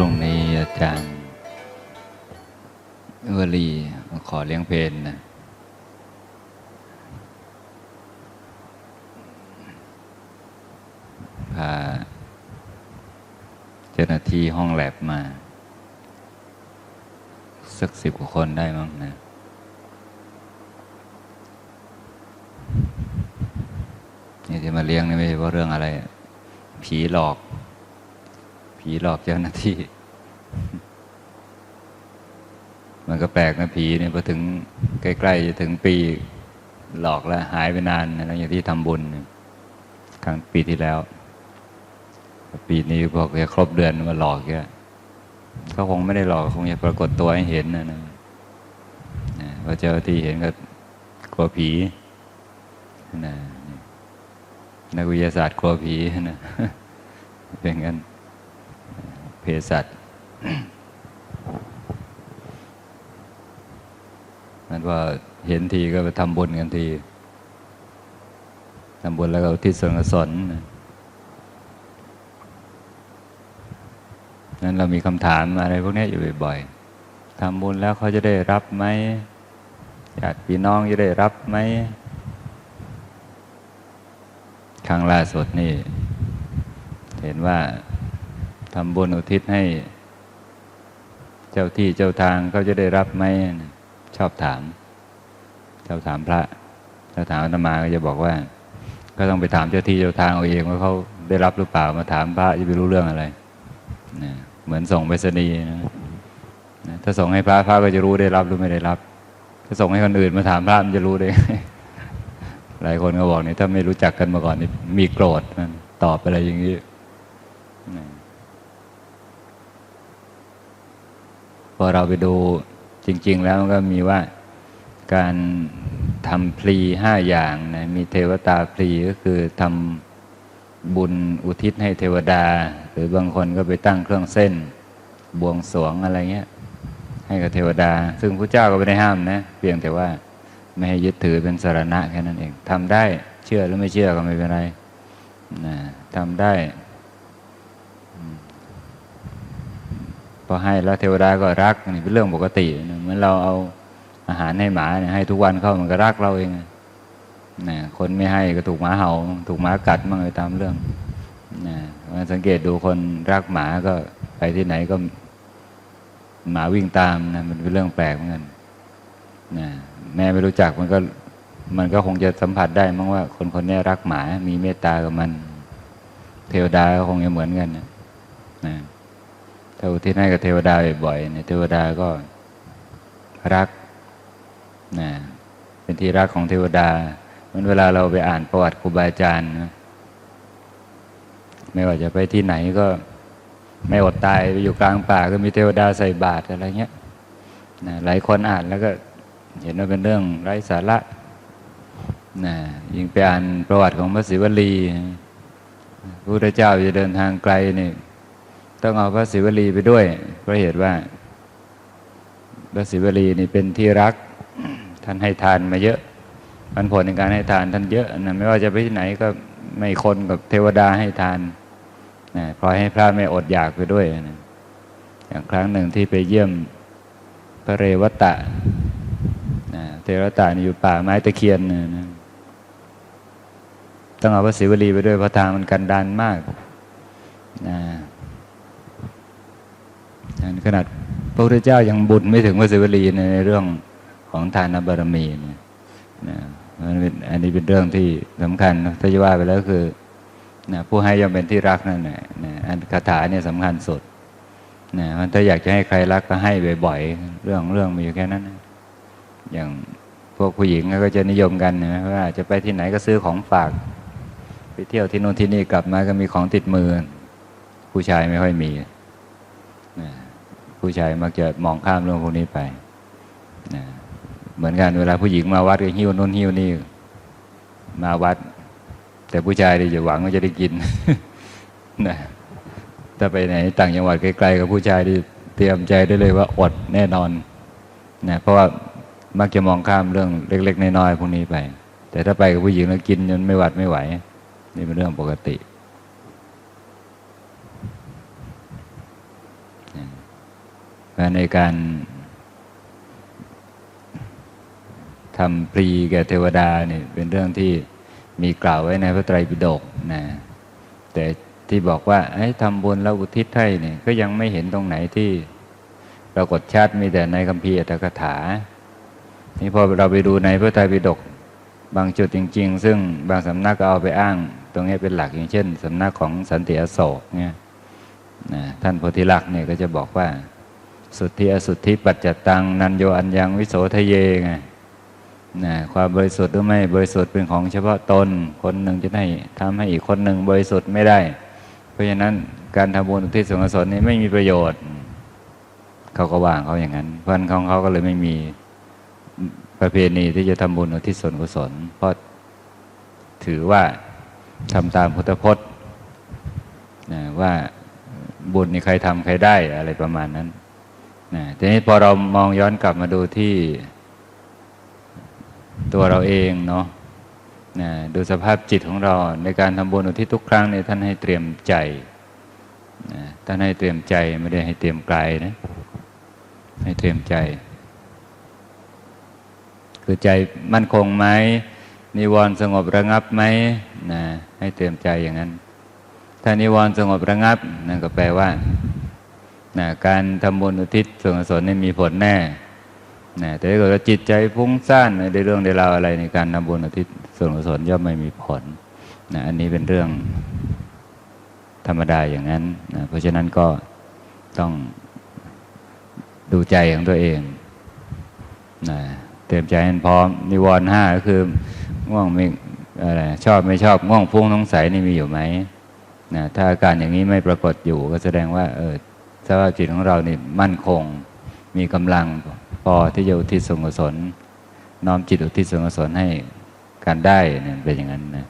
รุ่งนี้อาจารย์วลีขอเลี้ยงเพลนะพาเจ้าหน้าที่ห้องแลบมา สักสิบกว่าคนได้มั้งนะนี่ที่มาเลี้ยงนี่ไม่ใช่ว่าเรื่องอะไร ผีหลอก ผีหลอกเจ้าหน้าที่ มันก็แปลกนะผีเนี่ยพอถึงใกล้ๆจะถึงปีหลอกแล้วหายไปนานนะอย่างที่ทำบุญครั้งปีที่แล้ว ปีนี้พอจะครบเดือนมาหลอกแกก็คงไม่ได้หลอกคงจะปรากฏตัวให้เห็นนะนะนะพอเจ้าที่เห็นก็กลัวผีนะนักวิทยาศาสตร์กลัวผีนะเป็นงั้น เภสัชมันว่าเห็นทีก็ไปทำบุญกันทีทำบุญแล้วก็ที่ส่วนกุศลนนั้นเรามีคำถามอะไรพวกนี้อยู่บ่อยๆทำบุญแล้วเขาจะได้รับไหมญาติพี่น้องจะได้รับไหมครั้งล่าสุดนี่ เห็นว่า ทำบุญอุทิศให้ เจ้าที่เจ้าทางเขาจะได้รับไหมชอบถามชอบถามพระถ้าถามอาตมาก็จะบอกว่า ก็ต้องไปถามเจ้าที่เจ้าทางเอาเองว่าเขาได้รับหรือเปล่ามาถามพระจะไปรู้เรื่องอะไรนะเหมือนส่งไปรษณีย์นะถ้าส่งให้พระพระก็จะรู้ได้รับหรือไม่ได้รับ ถ้าส่งให้คนอื่นมาถามพระมันจะรู้ได้ หลายคนก็บอกนี่ถ้าไม่รู้จักกันมาก่อนนี่มีโกรธมันตอบอะไรอย่างนี้นะพ อเราไปดูจริง ๆ แล้วมันก็มีว่าการทำพลีห้าอย่างนะมีเทวตาพลีก็คือทำบุญอุทิศให้เทวดา หรือบางคนก็ไปตั้งเครื่องเส้น บวงสรวงอะไรเงี้ย ให้กับเทวดา ซึ่งพระเจ้าก็ไม่ได้ห้ามนะ เพียงแต่ว่าไม่ให้ยึดถือเป็นสารณะแค่นั้นเองทำได้เชื่อหรือไม่เชื่อก็ไม่เป็นไรนะทำได้อืม พอให้แล้วเทวดาก็รักนี่เป็นเรื่องปกติเหมือนเราเอาอาหารให้หมาเนี่ยให้ทุกวันเข้ามันก็รักเราเองนะคนไม่ให้ก็ถูกหมาเห่า ถูกหมากัดมั่งเลยตามเรื่องนะมันสังเกตดูคนรักหมาก็ไปที่ไหนก็หมาวิ่งตามนะมันเป็นเรื่องแปลกเหมือนกันนะแม่ไม่รู้จักมันก็มันก็คงจะสัมผัสได้มั้งว่า คนคนนี้รักหมา มีเมตตากับมัน เทวดาก็คงจะเหมือนกันนะนะ ถ้าอุทิศให้กับเทวดาบ่อยๆเนี่ยเทวดาก็รักนะเป็นที่รักของเทวดาเหมือนเวลาเราไปอ่านประวัติครูบาอาจารย์นะไม่ว่าจะไปที่ไหนก็ไม่อดตายไปอยู่กลางป่าก็มีเทวดาใส่บาตรอะไรเงี้ยนะหลายคนอ่านแล้วก็เห็นว่าเป็นเรื่องไร้สาระนะยิ่งไปอ่านประวัติของพระศิวลีพระพุทธเจ้าจะเดินทางไกลนี่ ต้องเอาพระศิวลีไปด้วย เพราะเหตุว่า พระศิวลีนี่เป็นที่รัก ท่านให้ทานมาเยอะมันผลในการให้ทานท่านเยอะนะไม่ว่าจะไปที่ไหนก็ไม่คนกับเทวดาให้ทานนะพลอยให้พระไม่อดอยากไปด้วยนะอย่างครั้งหนึ่งที่ไปเยี่ยมพระเรวตะนะเทวตะนี่อยู่ป่าไม้ตะเคียนนะนะต้องเอาพระศิวลีไปด้วยเพราะทางมันกันดานมากนะ ขนาดพระพุทธเจ้ายังบุญไม่ถึงพระศิวลีในเรื่องของทานบารมีนะนะอันนี้เป็นเรื่องที่สำคัญถ้าจะว่าไปแล้วคือนะผู้ให้ย่อมเป็นที่รักนั่นแหละนะอันคาถาเนี่ยสำคัญสุดนะมันถ้าอยากจะให้ใครรักก็ให้บ่อยๆ เรื่องเรื่องมีอยู่แค่นั้นนะอย่างพวกผู้หญิงก็จะนิยมกันนะว่าจะไปที่ไหนก็ซื้อของฝาก ไปเที่ยวที่โน่นที่นี่กลับมาก็มีของติดมือ ผู้ชายไม่ค่อยมีนะ ผู้ชายมักจะมองข้ามเรื่องพวกนี้ไปนะเหมือนกันเวลาผู้หญิงมาวัดก็หิ้วโน่นหิ้วนี่มาวัด แต่ผู้ชายนี่จะหวังว่าจะได้กินนะถ้าไปไหนต่างจังหวัดไกลๆกับผู้ชายที่เตรียมใจได้เลยว่าอดแน่นอนนะเพราะว่ามักจะมองข้ามเรื่องเล็ก ๆน้อยๆพวกนี้ไป แต่ถ้าไปกับผู้หญิงแล้วกินจนไม่หวัดไม่ไหว นี่เป็นเรื่องปกติ เพราะ ในการทำปรีแก่เทวดาเนี่ยเป็นเรื่องที่มีกล่าวไว้ในพระไตรปิฎกนะแต่ที่บอกว่าให้ทำบุญแล้วอุทิศให้เนี่ยก็ยังไม่เห็นตรงไหนที่ปรากฏชัดมีแต่ในคัมภีร์อัตถกถา นี่พอเราไปดูในพระไตรปิฎกบางจุดจริง ๆ ซึ่งบางสำนักก็เอาไปอ้าง ตรงนี้เป็นหลักอย่างเช่นสำนักของสันติอโศกเนี่ยนะท่านโพธิลักษณ์เนี่ยก็จะบอกว่า สุทธิอสุทธิปัจจตัง นันโยอัญญังวิโสทะเยไงนะความบริสุทธิ์หรือไม่บริสุทธิ์เป็นของเฉพาะตน คนหนึ่งจะได้ทำให้อีกคนหนึ่งบริสุทธิ์ไม่ได้ เพราะฉะนั้นการทำบุญอุทิศส่วนกุศลนี้ไม่มีประโยชน์ เขาก็ว่างเขาอย่างนั้นเพราะนั้นของเขาก็เลยไม่มีประเพณีที่จะทำบุญอุทิศส่วนกุศลเพราะถือว่าทำตามพุทธพจน์นะว่าบุญนี่ใครทำใครได้อะไรประมาณนั้น นะทีนี้พอเรามองย้อนกลับมาดูที่ ตัวเราเองเนาะนะดูสภาพจิตของเราในการทำบุญอุทิศทุกครั้งเนี่ยท่านให้เตรียมใจนะท่านให้เตรียมใจไม่ได้ให้เตรียมกายนะให้เตรียมใจ คือใจมั่นคงไหมนิวรณ์สงบระงับไหมนะให้เตรียมใจอย่างนั้น ถ้านิวรณ์สงบระงับนั่นก็แปลว่า นะการทำบุญอุทิศส่วนกุศลนี่มีผลแน่นะแต่ถ้าเกิดจิตใจฟุ้งซ่านในเรื่องในราวอะไรในการทำบุญอุทิศส่วนกุศลย่อมไม่มีผลนะอันนี้เป็นเรื่องธรรมดาอย่างนั้นนะเพราะฉะนั้นก็ต้องดูใจของตัวเองนะเตรียมใจให้พร้อมนิวรณ์ห้าก็คือง่วงไม่อะไรชอบไม่ชอบง่วงฟุ้งสงสัยนี่มีอยู่ไหมนะถ้าอาการอย่างนี้ไม่ปรากฏอยู่ก็แสดงว่าเออ ว่าจิตของเรานี่มั่นคง มีกำลังพอที่จะอุทิศส่วนกุศลน้อมจิตอุทิศส่วนกุศลให้การได้เนี่ยเป็นอย่างนั้นนะ